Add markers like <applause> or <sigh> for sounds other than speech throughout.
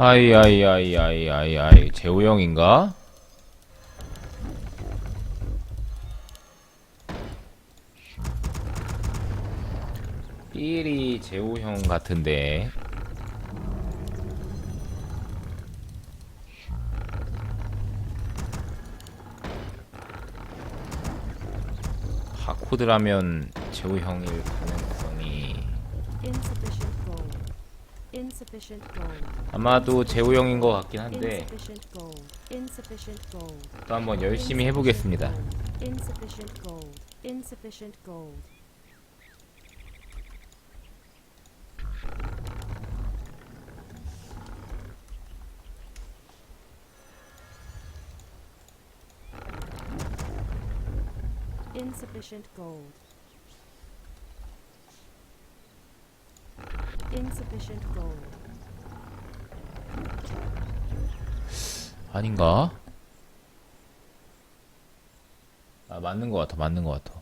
아이 아이 아이 아이 아이 아이 재호 형인가? 삐리 재호 형 같은데 바코드라면 재호 형일 가능성이 Insufficient gold. Insufficient gold. 아마도 재호 형인 것 같긴 한데. 또 한번 열심히 해보겠습니다. Insufficient gold. Insufficient gold. 아닌가? 아 맞는 것 같아 맞는 것 같아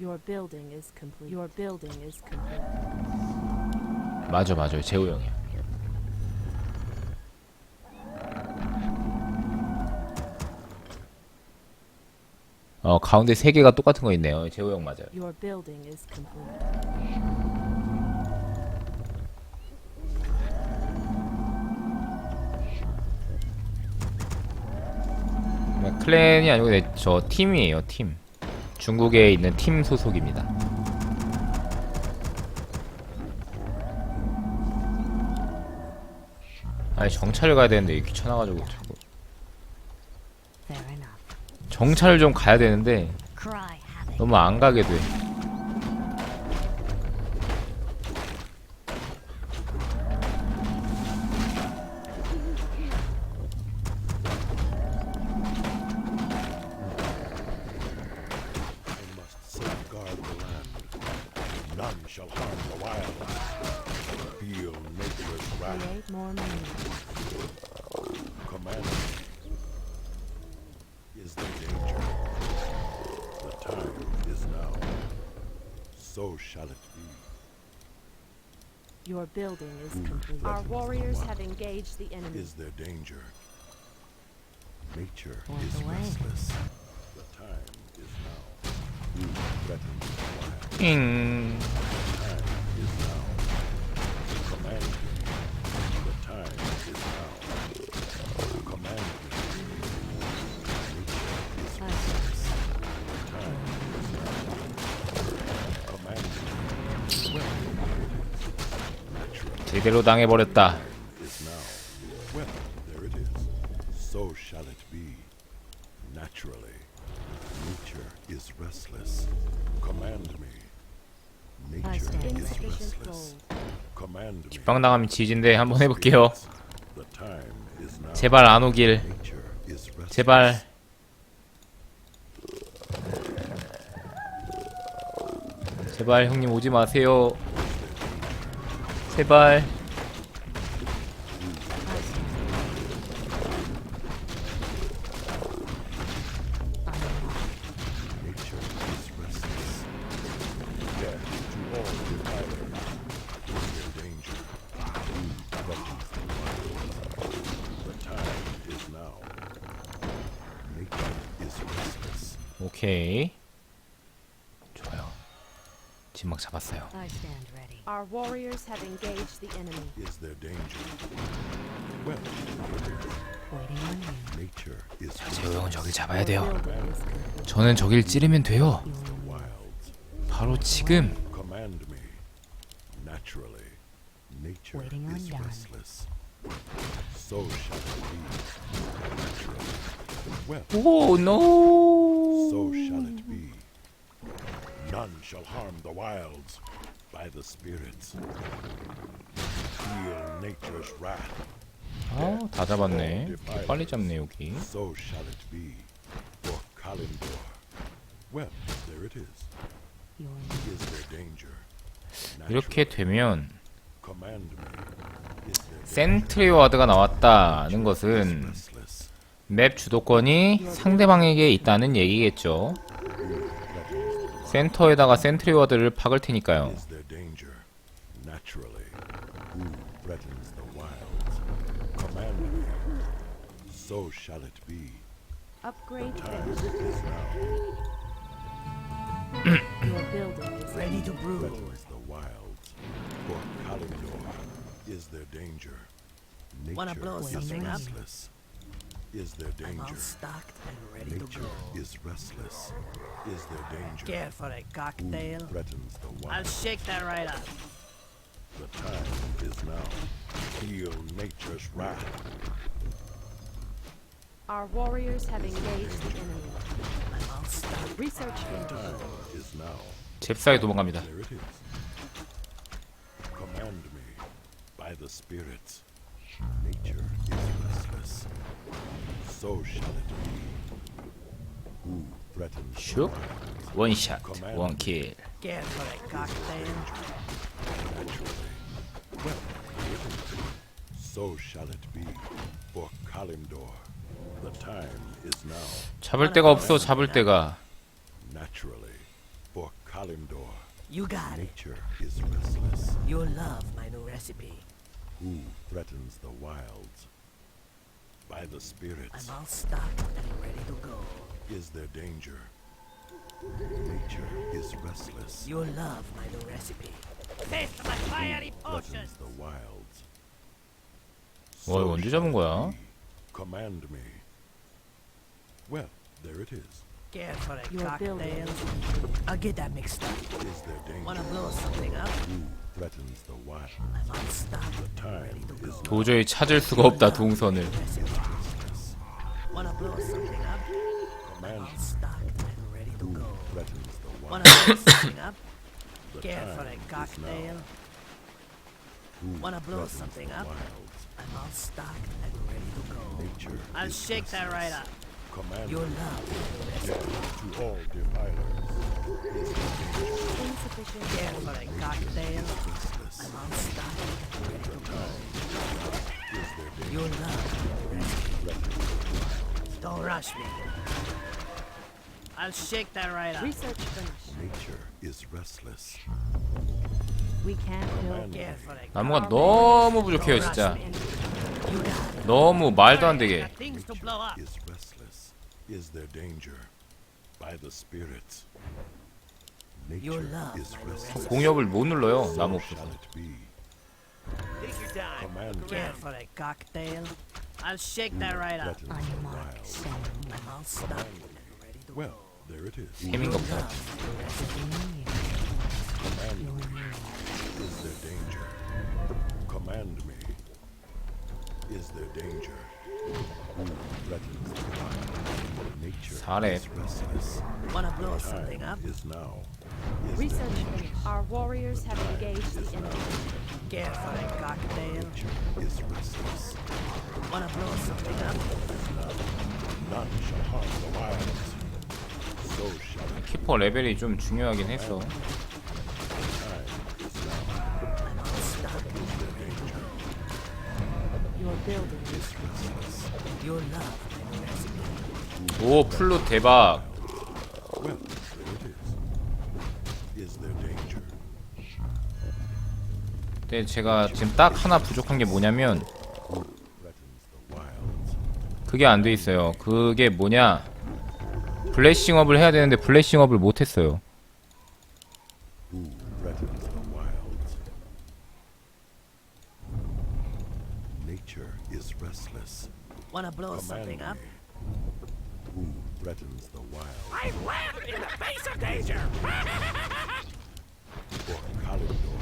Your building is complete. Your building is complete. 맞아 맞아 재호 형이야 어 가운데 세 개가 똑같은 거 있네요 재호 형 맞아요 Your building is complete. 클랜이 아니고 네, 저 팀이에요 팀 중국에 있는 팀 소속입니다 아니 정찰을 가야 되는데 귀찮아가지고 자꾸. 정찰을 좀 가야 되는데. 너무 안 가게 돼 So shall it be. Your building is Who complete. Our warriors have engaged the enemy. Is there danger? Nature Point is the restless. The time is now. Who threatens the wild? 제대로 당해버렸다 is now. Well, there it is. So shall it be. Naturally. Nature is restless. Command me. Nature stand is ready. Insufficient restless. gold. Command me. 빵당하면 지진데 한번 해볼게요. 제발 안 오길 Nature is restless. 제발 제발 형님 오지 마세요 제발. 오케이. 좋아요. 진막 잡았어요. I stand ready. Our warriors have engaged the enemy. Is there danger? Well, Waiting on you. nature is 형은 저길 잡아야 돼요. 저는 저길 찌르면 돼요. 바로 지금 Command me. Naturally, nature Waiting on is done. restless. So shall it be. Naturally. Well, 오 노. so shall it be. None shall harm the wilds by the spirits. Feel nature's wrath. 아, 다 잡았네. 빨리 잡네 여기. So shall it be for Kalindor. Well, there it is. Is there danger? 이렇게. 되면 센트리와드가 나왔다는 것은? 맵 주도권이 상대방에게 있다는 얘기겠죠. 센터에다가 센트리와드를 박을 테니까요. <coughs> Is there danger? Naturally. Who threatens the wild? wilds. Command me. So shall it be. Upgrade Time finished. is now. Your building is Ready to brew. Threatens the wilds. For Kalimdor is their danger. Nature Wanna blow is something up? restless. Is their I'm all danger. stocked and ready to Nature go. is restless. Is their danger. Care for a Who cocktail? threatens the I'll wilds. shake that right up. The time is now. Feel nature's wrath. Our warriors have engaged the enemy. I'm all stocked. Research finished. Time is now. 잽싸게 도망갑니다. There it is. Command me by the spirits. Nature is restless. So shall it be. Who threatens the 슉 wilds 원샷 원킬. Care for a cocktail? naturally? Well, it is. so shall it be for Kalimdor. The time is now. 잡을 데가 없어 잡을 데가. Naturally, for Kalimdor. You got it. Nature is restless. You'll love my new recipe. Who threatens the wilds? By the spirits I'm all stocked and ready to go. is there danger. Nature is restless. You'll love my new recipe. Taste my fiery Threatens the wilds. 와, 이거 언제 잡은 거야? be. Command me. Well, there it is. Care for a Your building cocktail? is complete. I'll get that mixed up. Is there danger? Wanna blow something up? 도저히 찾을 수가 없다 동선을. Recipe. restless. Wanna blow something up? Command All stocked and ready to who go. threatens the Wanna wild? blow something up? The Care for time a is cocktail? now. Who Wanna blow threatens something the up? wilds? I'm all stocked and ready to go. Nature I'll is shake that right restless. up. Command You'll me. love Death to all defilers. Is there danger? Insufficient Care for a cocktail? Restless. I'm all stocked and ready to go. Is there danger? You'll love Threatens Don't rush me. I'll shake that right up. research finished. Nature is restless. We can't build. Command Care me. for a 나무가 너무 부족해요 진짜. 너무 말도 안 되게. is restless. Is there danger? By the spirits. Nature is restless. 공격을 못 눌러요. 나무 So shall 없어서. it be. Command them. for a cocktail? I'll shake that right up. Let us wild. I'll stop. Well, there it is. 재미가 없어. Command me. Is there danger? Command me. Is there danger? Who threatens the wild? Nature 잘해. is restless. Wanna blow something Time up? is now. Is there Research danger? finished. Our warriors have engaged the enemy. Care for a cocktail? Nature is restless. Wanna blow something up? None shall harm the wilds. So shall it 키퍼 레벨이 좀 중요하긴 했어. 오 플룻 대박. 근데 제가 지금 딱 하나 부족한 게 뭐냐면? 그게 안 돼 있어요. 그게 뭐냐? 블레싱업을 해야 되는데 블레싱업을 못 했어요. Wanna blow Command something up? me. Who threatens the wild? I laughed in the face of danger. <laughs> For Kalimdor.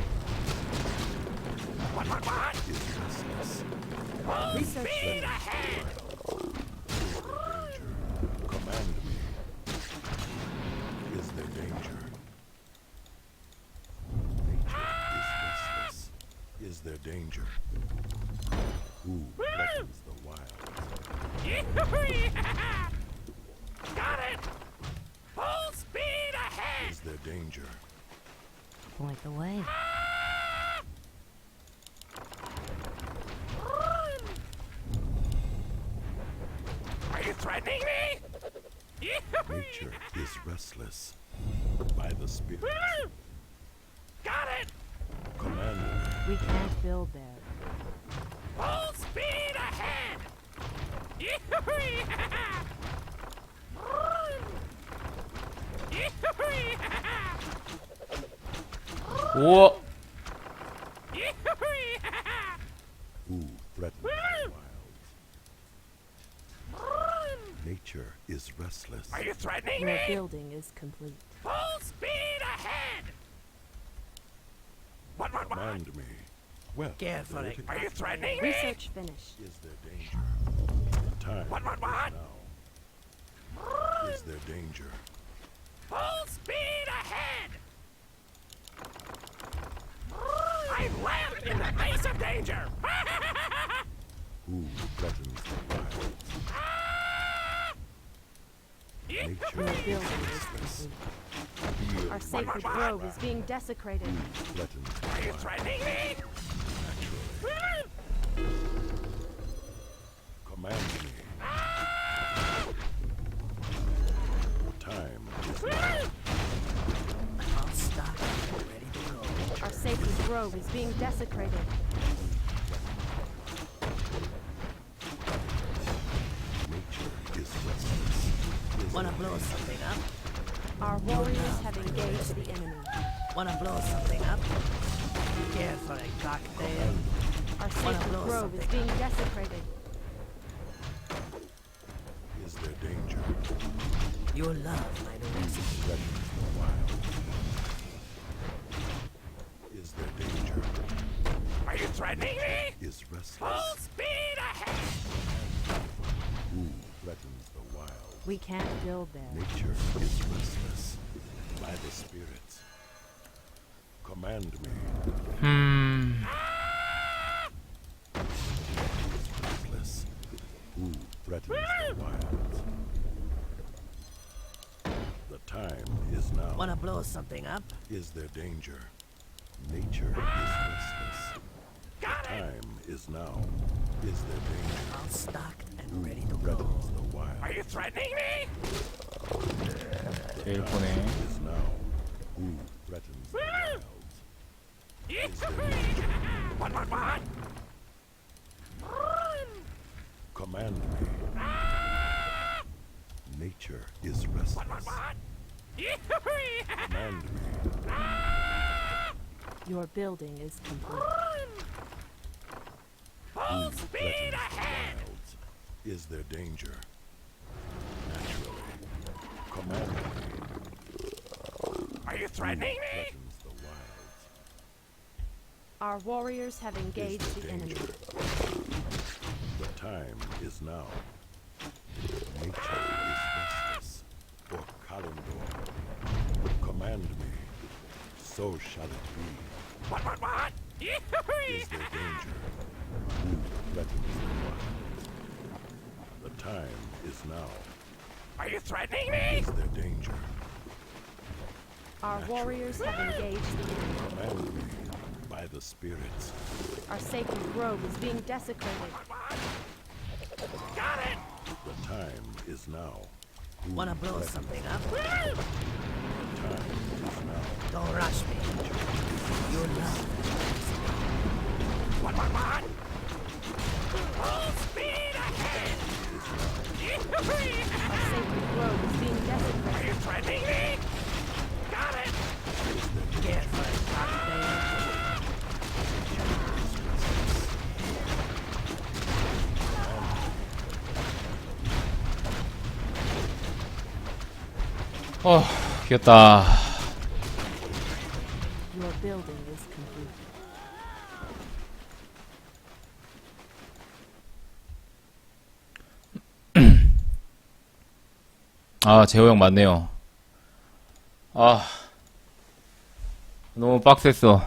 What, what, what? Is restless. research finished. Is there danger? Command me. Is there danger? Nature is restless. Is there danger? Who threatens the wild? Got it. Full speed ahead. Is there danger? Point the way. Are you threatening me? Nature is restless. By the spirit. Got it. Command me. We can't build there. 우 <laughs> <laughs> 와 Who threatens the wilds? Nature is restless. Are you threatening Your me? building is complete. Full speed ahead! What, what, what? Command me. Well, Careful. there it Are you threatening me? Research finished. Is there danger? The time What, what, what? is now. Is there danger? Full speed ahead! I laughed in the face of danger! <laughs> Who threatens the wilds? Nature Your is building is Our sacred grove is being desecrated. Who threatens the Are you threatening me? Grove is being desecrated. Nature is restless. Is Wanna blow something up? Our warriors have engaged the enemy. Wanna blow something up? Be careful, eh, a cocktail. Our sacred grove is something being desecrated. Is there danger? Your love might Who arrest me. threatens the wild? Is there danger? Are you threatening me? Is Full speed ahead! Who threatens the wild? We can't build there. Nature is restless. By the spirits. Command me. 음 Restless. Who threatens the hmm. wilds? The time is now. Wanna blow something up? Is there danger? Nature is restless time is now. Is there danger? I'll stocked and ready to go. The wild. Are you threatening me? The time is now. Who threatens the wilds? It's there danger? <laughs> What, what. Command me. Ah! Nature is restless. What, what, what? Command me. <laughs> Ah! Your building is complete. Who Full speed ahead! wilds? Is there danger? Naturally. Command me. Are you threatening me? the wilds? Our warriors have engaged there the enemy. danger? The time is now. Nature is restless. For Kalendor. Command me. So shall it be. What, what, what? Is there danger? <laughs> Who threatens the wilds? The time is now. Are you threatening me? Is there danger? Our warriors have engaged the enemy. By the spirits. Our sacred grove is being desecrated. Got it! The time is now. Who Wanna blow threatens something up? The time is now. Don't rush me. Your love. What, what, what? Our sacred grove is being Are desecrated. you threatening me? Got it! Careful, cocktail. 어 이겼다 Your building is complete. 아 재호 형 맞네요. 아 너무 빡셌어